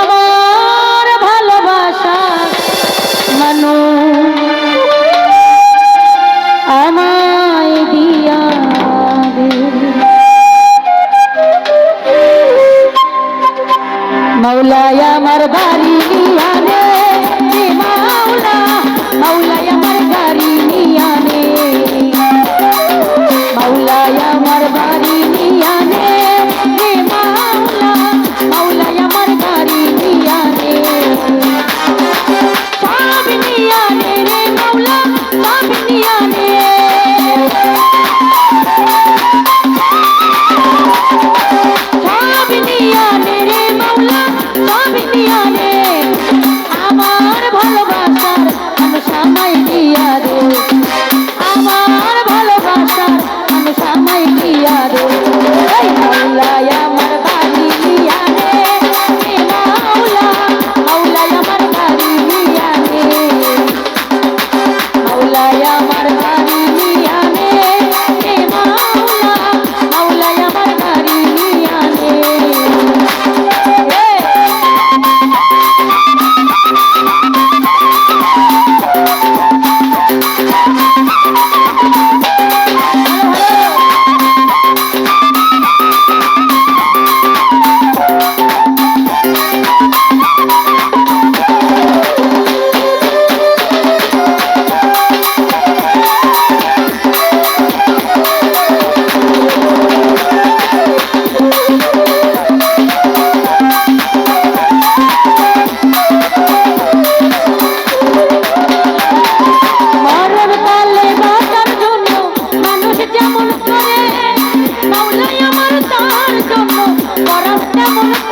আমার ভালোবাসা মানুষ পরাণ তেমন